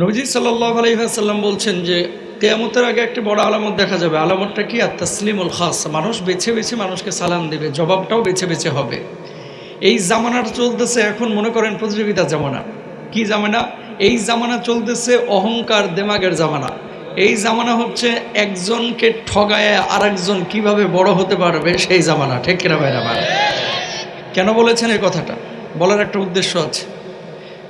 নবজি সাল্লাহ আলহিহাসাল্লাম বলছেন যে, কেয়ামতের আগে একটি বড় আলামত দেখা যাবে। আলামতটা কি? আর তসলিমুল খাস। মানুষ বেছে বেছে মানুষকে সালাম দেবে, জবাবটাও বেছে বেছে হবে। এই জামানার চলতেছে এখন, মনে করেন প্রতিযোগিতার জামানা। কি জামানা? এই জামানা চলতেছে অহংকার দেমাগের জামানা। এই জামানা হচ্ছে একজনকে ঠগায় আর একজন কীভাবে বড় হতে পারবে সেই জামানা। ঠিক কিনা ভাইরা? ভাই কেন বলেছেন এই কথাটা? বলার একটা উদ্দেশ্য আছে।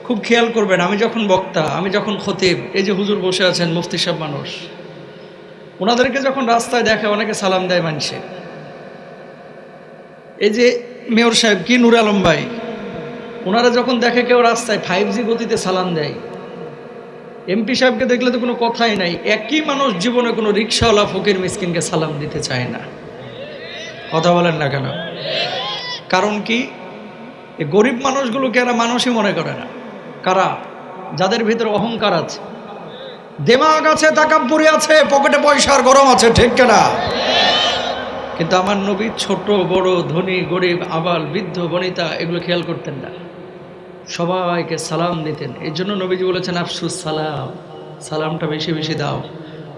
খুব খেয়াল করবেন, আমি যখন বক্তা, আমি যখন খতিব, এই যে হুজুর বসে আছেন, মুফতি সাহেব মানুষ, ওনাদেরকে যখন রাস্তায় দেখে অনেকে সালাম দেয় মানুষে এই যে মেয়র সাহেব, কি নুর আলম ভাই? ওনারা যখন দেখে কেউ রাস্তায় ফাইভ জি গতিতে সালাম দেয়, এমপি সাহেবকে দেখলে তো কোনো কথাই নাই, একই মানুষ জীবনে কোনো রিক্সাওয়ালা ফকির মিসকিনকে সালাম দিতে চায় না। কথা বলেন না কেন? কারণ কি? গরিব মানুষগুলোকে এরা মানুষই মনে করে না। কারা? যাদের ভিতরে অহংকার আছে। দেমাগ আছে, তাকাব্বুরি আছে, পকেটে পয়সার গরম আছে, ঠিক কেনা? কিন্তু আমার নবী ছোট, বড়, ধনী, গরিব, আবাল, বৃদ্ধ, বনিতা, এগুলো খেয়াল করতেন না। সবাইকে সালাম দিতেন। এই জন্য নবীজি বলেছেন, আফসুস সালাম। সালামটা বেশি বেশি দাও।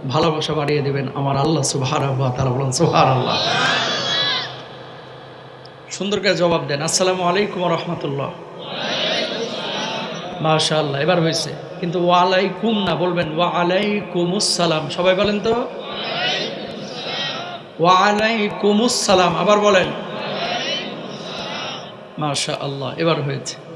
ভালোবাসা বাড়িয়ে দেবেন আমার আল্লাহ সুভার তারা বলেন সুহার আল্লাহ সুন্দর করে জবাব দেন। আসসালামু আলাইকুম রহমতুল্লাহ। মাশাআল্লাহ এবার হয়েছে। কিন্তু ওয়ালাইকুম না বলবেন ওয়া আলাইকুমুসসালাম সবাই বলেন তো? ওয়ালাইকুমুসালাম আবার বলেন। মাশা আল্লাহ এবার হয়েছে।